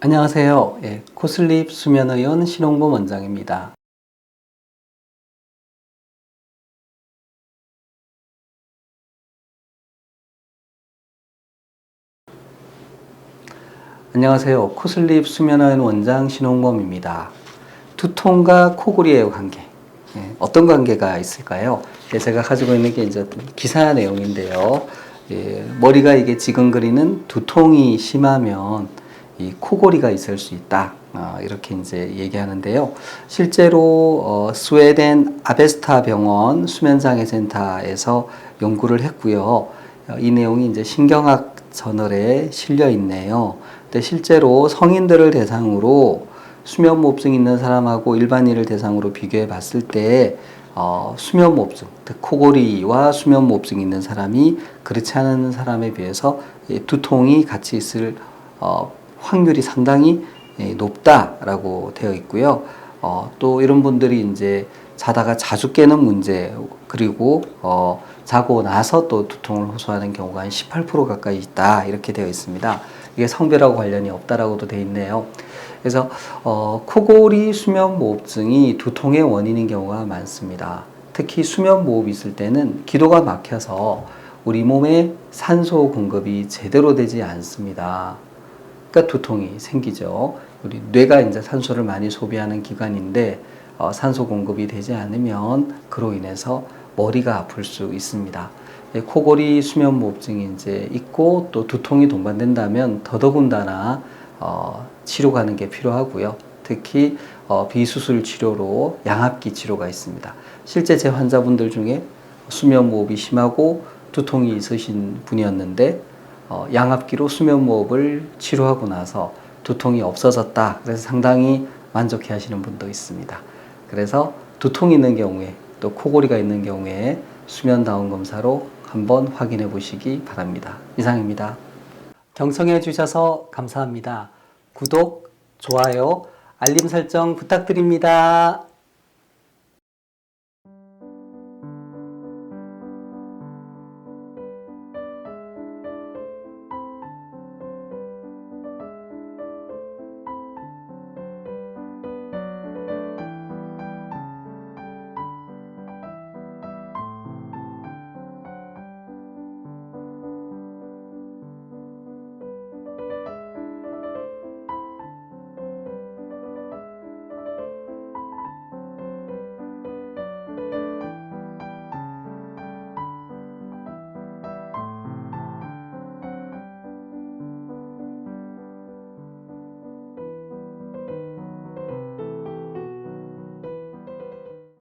안녕하세요. 예, 코슬립 수면의원 신홍범 원장입니다. 안녕하세요. 코슬립 수면의원 원장 신홍범입니다. 두통과 코골이의 관계. 예, 어떤 관계가 있을까요? 예, 제가 가지고 있는 게 이제 기사 내용인데요. 예, 머리가 이게 지근거리는 두통이 심하면 이 코골이가 있을 수 있다. 아, 이렇게 이제 얘기하는데요. 실제로 어, 스웨덴 아베스타 병원 수면장애 센터에서 연구를 했고요. 어, 이 내용이 이제 신경학 저널에 실려 있네요. 근데 실제로 성인들을 대상으로 수면무호흡증 있는 사람하고 일반인을 대상으로 비교해 봤을 때 어, 수면무호흡증, 즉 코골이와 수면무호흡증 있는 사람이 그렇지 않은 사람에 비해서 이 두통이 같이 있을 어, 확률이 상당히 예, 높다라고 되어 있고요. 어, 또 이런 분들이 이제 자다가 자주 깨는 문제 그리고 어, 자고 나서 또 두통을 호소하는 경우가 한 18% 가까이 있다 이렇게 되어 있습니다. 이게 성별하고 관련이 없다라고도 되어 있네요. 그래서 어, 코골이 수면무호흡증이 두통의 원인인 경우가 많습니다. 특히 수면무호흡이 있을 때는 기도가 막혀서 우리 몸에 산소 공급이 제대로 되지 않습니다. 그러니까 두통이 생기죠. 우리 뇌가 이제 산소를 많이 소비하는 기관인데 어, 산소 공급이 되지 않으면 그로 인해서 머리가 아플 수 있습니다. 예, 코골이 수면무호흡증이 이제 있고 또 두통이 동반된다면 더더군다나 어, 치료 가는 게 필요하고요. 특히 어, 비수술 치료로 양압기 치료가 있습니다. 실제 제 환자분들 중에 수면무호흡이 심하고 두통이 있으신 분이었는데 어, 양압기로 수면무호흡을 치료하고 나서 두통이 없어졌다. 그래서 상당히 만족해 하시는 분도 있습니다. 그래서 두통이 있는 경우에 또 코골이가 있는 경우에 수면 다운 검사로 한번 확인해 보시기 바랍니다. 이상입니다. 경청해 주셔서 감사합니다. 구독, 좋아요, 알림 설정 부탁드립니다.